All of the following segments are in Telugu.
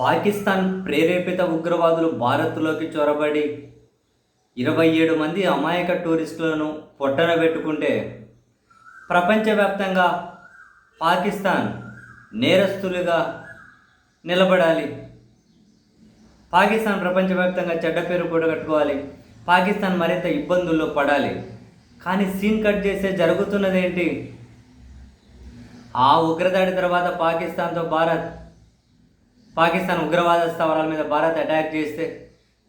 పాకిస్తాన్ ప్రేరేపిత ఉగ్రవాదులు భారత్లోకి చొరబడి ఇరవై ఏడు మంది అమాయక టూరిస్టులను పొట్టన పెట్టుకుంటే ప్రపంచవ్యాప్తంగా పాకిస్తాన్ నేరస్తులుగా నిలబడాలి. పాకిస్తాన్ ప్రపంచవ్యాప్తంగా చెడ్డ పేరు కూడగట్టుకోవాలి. పాకిస్తాన్ మరింత ఇబ్బందుల్లో పడాలి. కానీ సీన్ కట్ చేస్తే జరుగుతున్నది ఏంటి ఆ ఉగ్రదాడి తర్వాత పాకిస్తాన్తో భారత్ పాకిస్తాన్ ఉగ్రవాద స్థావరాల మీద భారత్ అటాక్ చేస్తే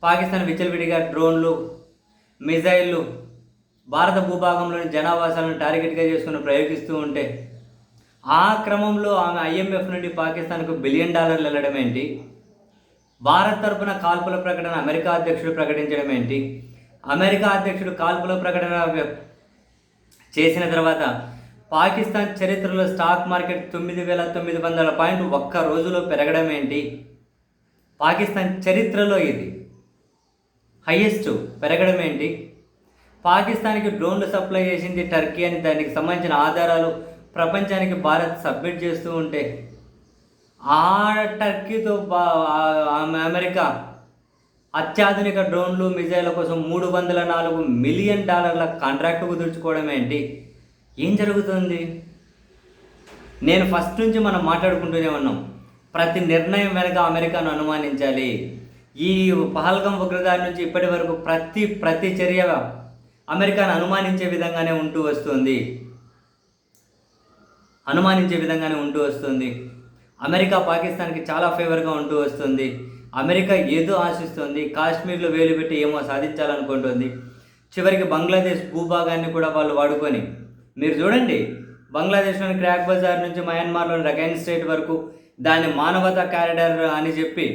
పాకిస్తాన్ విచ్చలవిడిగా డ్రోన్లు మిజైళ్ళు భారత భూభాగంలోని జనావాసాలను టార్గెట్గా చేసుకుని ప్రయోగిస్తూ ఉంటే ఆ క్రమంలో ఆమె ఐఎంఎఫ్ నుండి పాకిస్తాన్కు బిలియన్ డాలర్లు వెళ్ళడం ఏంటి? భారత్ తరపున కాల్పుల ప్రకటన అమెరికా అధ్యక్షుడు ప్రకటించడం ఏంటి? అమెరికా అధ్యక్షుడు కాల్పుల ప్రకటన చేసిన తర్వాత పాకిస్తాన్ చరిత్రలో స్టాక్ మార్కెట్ తొమ్మిది వేల తొమ్మిది వందల పాయింట్ ఒక్క రోజులో పెరగడం ఏంటి? పాకిస్తాన్ చరిత్రలో ఇది. హయ్యెస్ట్ పెరగడం ఏంటి? పాకిస్తాన్కి డ్రోన్లు సప్లై చేసింది టర్కీ అని దానికి సంబంధించిన ఆధారాలు ప్రపంచానికి భారత్ సబ్మిట్ చేస్తూ ఉంటే ఆ టర్కీతో అమెరికా అత్యాధునిక డ్రోన్లు మిజైల కోసం మూడు వందల నాలుగు మిలియన్ డాలర్ల కాంట్రాక్ట్ కుదుర్చుకోవడం ఏంటి? ఏం జరుగుతుంది? నేను ఫస్ట్ నుంచి మనం మాట్లాడుకుంటూనే ఉన్నాం. ప్రతి నిర్ణయం వెనక అమెరికాను అనుమానించాలి. ఈ పహల్గం ఉగ్రదాడి నుంచి ఇప్పటి వరకు ప్రతి ప్రతి చర్య అమెరికాను అనుమానించే విధంగానే ఉంటూ వస్తుంది. అనుమానించే విధంగానే ఉంటూ వస్తుంది. అమెరికా పాకిస్తాన్కి చాలా ఫేవర్గా ఉంటూ వస్తుంది. అమెరికా ఏదో ఆశిస్తుంది కాశ్మీర్లో వేలు పెట్టి ఏమో సాధించాలనుకుంటుంది. చివరికి బంగ్లాదేశ్ భూభాగాన్ని కూడా వాళ్ళు వాడుకొని మీరు చూడండి బంగ్లాదేశ్లోని క్రాక్ బజార్ నుంచి మయన్మార్లోని రకైన్ స్టేట్ వరకు దాన్ని మానవతా కారిడార్ అని చెప్పి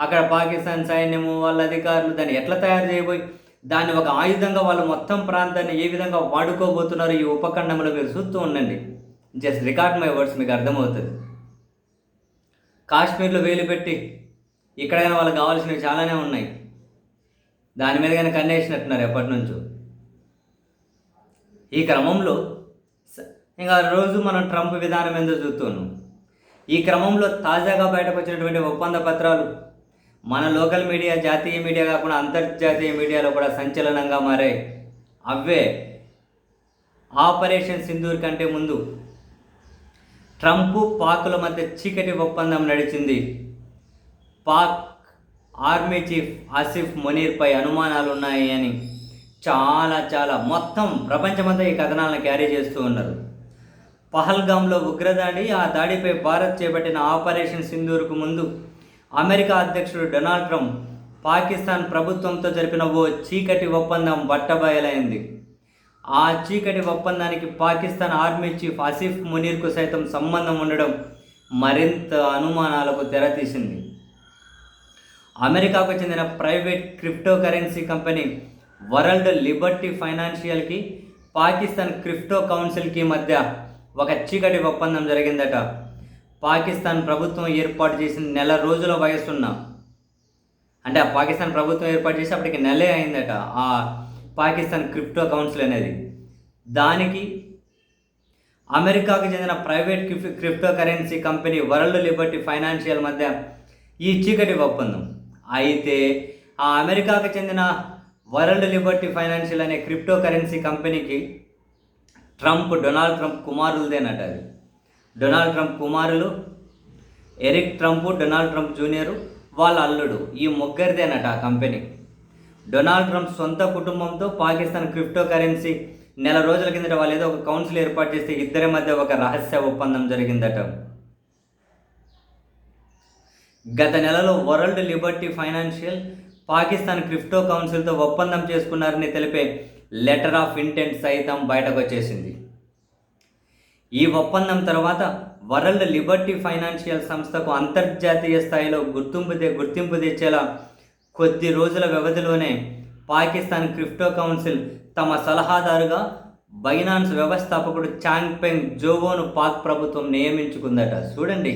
అక్కడ పాకిస్తాన్ సైన్యము వాళ్ళ అధికారులు దాన్ని ఎట్లా తయారు చేయబోయి దాన్ని ఒక ఆయుధంగా వాళ్ళ మొత్తం ప్రాంతాన్ని ఏ విధంగా వాడుకోబోతున్నారో ఈ ఉపఖండంలో మీరు చూస్తూ ఉండండి. జస్ట్ రికార్డ్ మై వర్డ్స్ మీకు అర్థమవుతుంది. కాశ్మీర్లో వేలు పెట్టి ఇక్కడైనా వాళ్ళకి కావాల్సినవి చాలానే ఉన్నాయి. దాని మీద కానీ కన్నేసినట్టున్నారు ఎప్పటి నుంచో. ఈ క్రమంలో స- ఇంకా రోజు మనం ట్రంప్ విధానం ఏందో చూస్తున్నాం? ఈ క్రమంలో తాజాగా బయటకు వచ్చినటువంటి ఒప్పంద పత్రాలు మన లోకల్ మీడియా జాతీయ మీడియా కాకుండా అంతర్జాతీయ మీడియాలో కూడా సంచలనంగా మారాయి అవే ఆపరేషన్ సింధూర్ కంటే ముందు ట్రంప్ పాకుల మధ్య చీకటి ఒప్పందం నడిచింది. పాక్ ఆర్మీ చీఫ్ ఆసిఫ్ మునీర్పై అనుమానాలు ఉన్నాయి అని చాలా చాలా మొత్తం ప్రపంచమంతా ఈ కథనాలను క్యారీ చేస్తూ ఉన్నారు. పహల్గామ్లో ఉగ్రదాడి ఆ దాడిపై భారత్ చేపట్టిన ఆపరేషన్ సింధూర్కు ముందు అమెరికా అధ్యక్షుడు డొనాల్డ్ ట్రంప్ పాకిస్తాన్ ప్రభుత్వంతో జరిపిన ఓ చీకటి ఒప్పందం బట్టబయలైంది ఆ చీకటి ఒప్పందానికి పాకిస్తాన్ ఆర్మీ చీఫ్ ఆసిఫ్ మునీర్కు సైతం సంబంధం ఉండడం మరింత అనుమానాలకు తెరతీసింది. అమెరికాకు చెందిన private crypto currency company world liberty ఫైనాన్షియల్కి Pakistan crypto కౌన్సిల్కి మధ్య ఒక చీకటి ఒప్పందం జరిగిందట. పాకిస్తాన్ ప్రభుత్వం ఏర్పాటు చేసిన నెల రోజుల వయసున్న అంటే ఆ పాకిస్తాన్ ప్రభుత్వం ఏర్పాటు చేసి అప్పటికి నెలే అయిందట ఆ పాకిస్తాన్ క్రిప్టో కౌన్సిల్ అనేది. దానికి అమెరికాకు చెందిన private crypto currency company world liberty financial మధ్య ఈ చీకటి ఒప్పందం. అయితే ఆ అమెరికాకు చెందిన వరల్డ్ లిబర్టీ ఫైనాన్షియల్ అనే క్రిప్టో కరెన్సీ కంపెనీకి ట్రంప్ డొనాల్డ్ ట్రంప్ కుమారులదేనట అది. డొనాల్డ్ ట్రంప్ కుమారులు Eric Trump Donald Trump junior వాళ్ళ అల్లుడు ఈ ముగ్గురిదేనట ఆ కంపెనీ. డొనాల్డ్ ట్రంప్ సొంత కుటుంబంతో పాకిస్తాన్ క్రిప్టో కరెన్సీ నెల రోజుల కిందట వాళ్ళు ఏదో ఒక కౌన్సిల్ ఏర్పాటు చేస్తే ఇద్దరి మధ్య ఒక రహస్య ఒప్పందం జరిగిందట. గత నెలలో world liberty financial Pakistan crypto కౌన్సిల్తో ఒప్పందం చేసుకున్నారని తెలిపే లెటర్ ఆఫ్ ఇంటెంట్ సైతం బయటకు వచ్చేసింది ఈ ఒప్పందం తర్వాత వరల్డ్ లిబర్టీ ఫైనాన్షియల్ సంస్థకు అంతర్జాతీయ స్థాయిలో గుర్తింపు గుర్తింపు తెచ్చేలా కొద్ది రోజుల వ్యవధిలోనే పాకిస్తాన్ క్రిప్టో కౌన్సిల్ తమ సలహాదారుగా బైనాన్స్ వ్యవస్థాపకుడు చాంగ్ పెంగ్ జోవోను పాక్ ప్రభుత్వం నియమించుకుందట. చూడండి.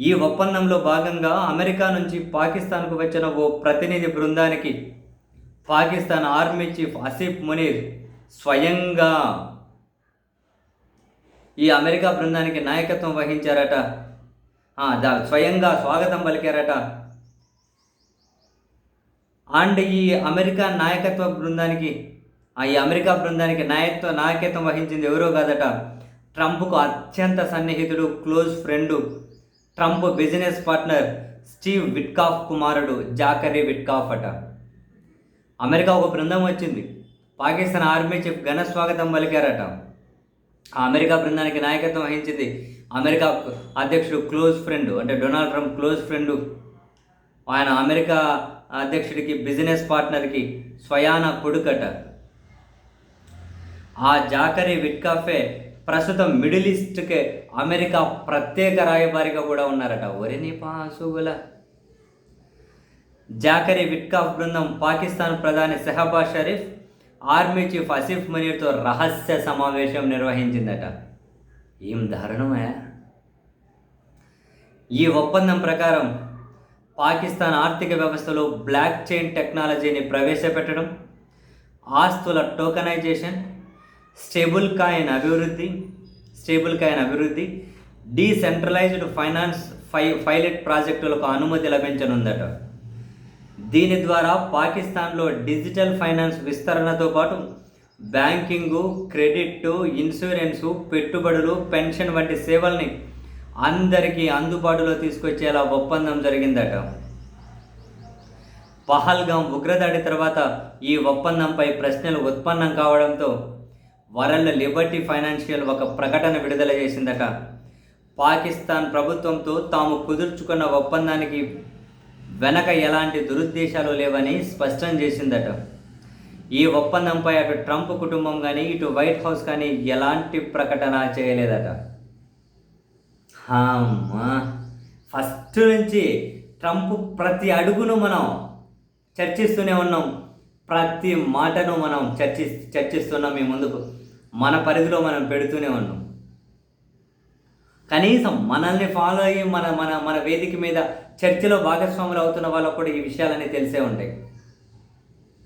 ఈ ఒప్పందంలో భాగంగా అమెరికా నుంచి పాకిస్తాన్కు వచ్చిన ఓ ప్రతినిధి బృందానికి పాకిస్తాన్ ఆర్మీ చీఫ్ అసీఫ్ మునీర్ స్వయంగా ఈ అమెరికా బృందానికి నాయకత్వం వహించారట. స్వయంగా స్వాగతం పలికారట. అండ్ ఈ అమెరికా నాయకత్వ బృందానికి ఆ ఈ అమెరికా బృందానికి నాయకత్వ నాయకత్వం వహించింది ఎవరో కాదట. ట్రంప్కు అత్యంత సన్నిహితుడు close friend Trump business partner Steve Witkoff కుమారుడు జాకరీ విట్కాఫ్ అట. అమెరికా ఒక బృందం వచ్చింది. పాకిస్తాన్ ఆర్మీ చీఫ్ ఘన స్వాగతం పలికారట. ఆ అమెరికా బృందానికి నాయకత్వం వహించింది అమెరికా అధ్యక్షుడు క్లోజ్ ఫ్రెండ్ అంటే డొనాల్డ్ ట్రంప్ క్లోజ్ ఫ్రెండ్. ఆయన అమెరికా అధ్యక్షుడికి బిజినెస్ పార్ట్నర్కి స్వయాన కొడుకట. ఆ జాకరీ విట్కాఫే ప్రస్తుతం మిడిల్ ఈస్ట్కి అమెరికా ప్రత్యేక రాయబారిగా కూడా ఉన్నారట. ఒరిని పాసుగుల. జాకరీ విట్కాఫ్ బృందం పాకిస్తాన్ ప్రధాని సెహబా షరీఫ్ ఆర్మీ చీఫ్ అసిఫ్ మనీర్తో రహస్య సమావేశం నిర్వహించిందట. ఏం దారుణమే? ఈ ఒప్పందం ప్రకారం పాకిస్తాన్ ఆర్థిక వ్యవస్థలో బ్లాక్ చైన్ టెక్నాలజీని ప్రవేశపెట్టడం ఆస్తుల టోకనైజేషన్ స్టేబుల్ కాయిన్ అభివృద్ధి స్టేబుల్ కాయిన్ అభివృద్ధి డీసెంట్రలైజ్డ్ ఫైనాన్స్ ఫై పైలట్ ప్రాజెక్టులకు అనుమతి లభించనుందట. దీని ద్వారా పాకిస్తాన్లో డిజిటల్ ఫైనాన్స్ విస్తరణతో పాటు బ్యాంకింగు క్రెడిట్ ఇన్సూరెన్సు పెట్టుబడులు పెన్షన్ వంటి సేవల్ని అందరికీ అందుబాటులో తీసుకొచ్చేలా ఒప్పందం జరిగిందట. పహల్గాం ఉగ్రదాడి తర్వాత ఈ ఒప్పందంపై ప్రశ్నలు ఉత్పన్నం కావడంతో వరల్డ్ లిబర్టీ ఫైనాన్షియల్ ఒక ప్రకటన విడుదల చేసిందట. పాకిస్తాన్ ప్రభుత్వంతో తాము కుదుర్చుకున్న ఒప్పందానికి వెనక ఎలాంటి దురుద్దేశాలు లేవని స్పష్టం చేసిందట. ఈ ఒప్పందంపై అటు ట్రంప్ కుటుంబం కానీ ఇటు వైట్ హౌస్ కానీ ఎలాంటి ప్రకటన చేయలేదట. ఫస్ట్ నుంచి ట్రంప్ ప్రతి అడుగును మనం చర్చిస్తూనే ఉన్నాం. ప్రతి మాటను మనం చర్చి చర్చిస్తున్నాం మీ ముందుకు. మన పరిధిలో మనం పెడుతూనే ఉన్నాం. కనీసం మనల్ని ఫాలో అయ్యి మన మన మన వేదిక మీద చర్చిలో భాగస్వాములు అవుతున్న వాళ్ళకు కూడా ఈ విషయాలన్నీ తెలిసే ఉంటాయి.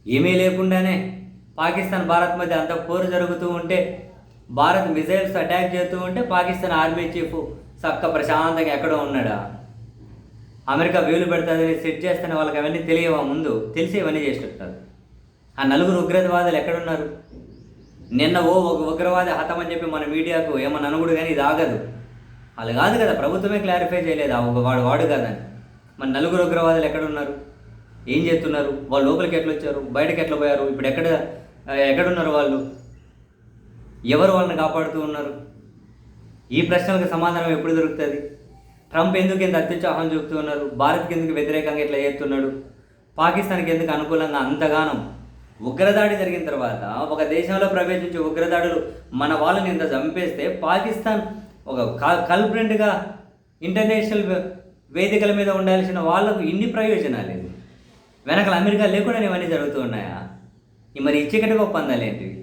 ఏమీ లేకుండానే పాకిస్తాన్ భారత్ మధ్య అంత పోరు జరుగుతూ ఉంటే భారత్ మిజైల్స్ అటాక్ చేస్తూ ఉంటే పాకిస్తాన్ ఆర్మీ చీఫ్ చక్క ప్రశాంతంగా ఎక్కడో ఉన్నాడా? అమెరికా వేలు పెడుతుందని సెట్ చేస్తున్న వాళ్ళకి అవన్నీ తెలియవా ముందు? తెలిసి ఇవన్నీ చేస్తుంటారు ఆ నలుగురు ఉగ్రవాదులు ఎక్కడున్నారు? నిన్న ఓ ఒక ఉగ్రవాది హతమని చెప్పి మన మీడియాకు ఏమని అనుగుడు కానీ ఇది ఆగదు. వాళ్ళు కాదు కదా ప్రభుత్వమే క్లారిఫై చేయలేదు. ఆ ఒక వాడు వాడు కాదని. మన నలుగురు ఉగ్రవాదులు ఎక్కడున్నారు? ఏం చేస్తున్నారు? వాళ్ళు లోపలికి ఎట్లా వచ్చారు? బయటకు ఎట్లా పోయారు? ఇప్పుడు ఎక్కడ ఎక్కడున్నారు వాళ్ళు? ఎవరు వాళ్ళని కాపాడుతూ ఉన్నారు? ఈ ప్రశ్నలకు సమాధానం ఎప్పుడు దొరుకుతుంది? ట్రంప్ ఎందుకు ఇంత అత్యుత్సాహం చూపుతూ ఉన్నారు? భారత్కి ఎందుకు వ్యతిరేకంగా ఇట్లా చేస్తున్నాడు? పాకిస్తాన్కి ఎందుకు అనుకూలంగా అంతగానం ఉగ్రదాడి జరిగిన తర్వాత ఒక దేశంలో ప్రవేశించే ఉగ్రదాడులు మన వాళ్ళని ఇంత చంపేస్తే పాకిస్తాన్ ఒక కల్ప్రెంట్గా ఇంటర్నేషనల్ వేదికల మీద ఉండాల్సిన వాళ్ళకు ఇన్ని ప్రయోజనాలు లేదు వెనకాల అమెరికా లేకుండా ఇవన్నీ జరుగుతూ ఉన్నాయా? ఈ మరి ఇచ్చికటి ఒప్పందాలు ఏంటివి?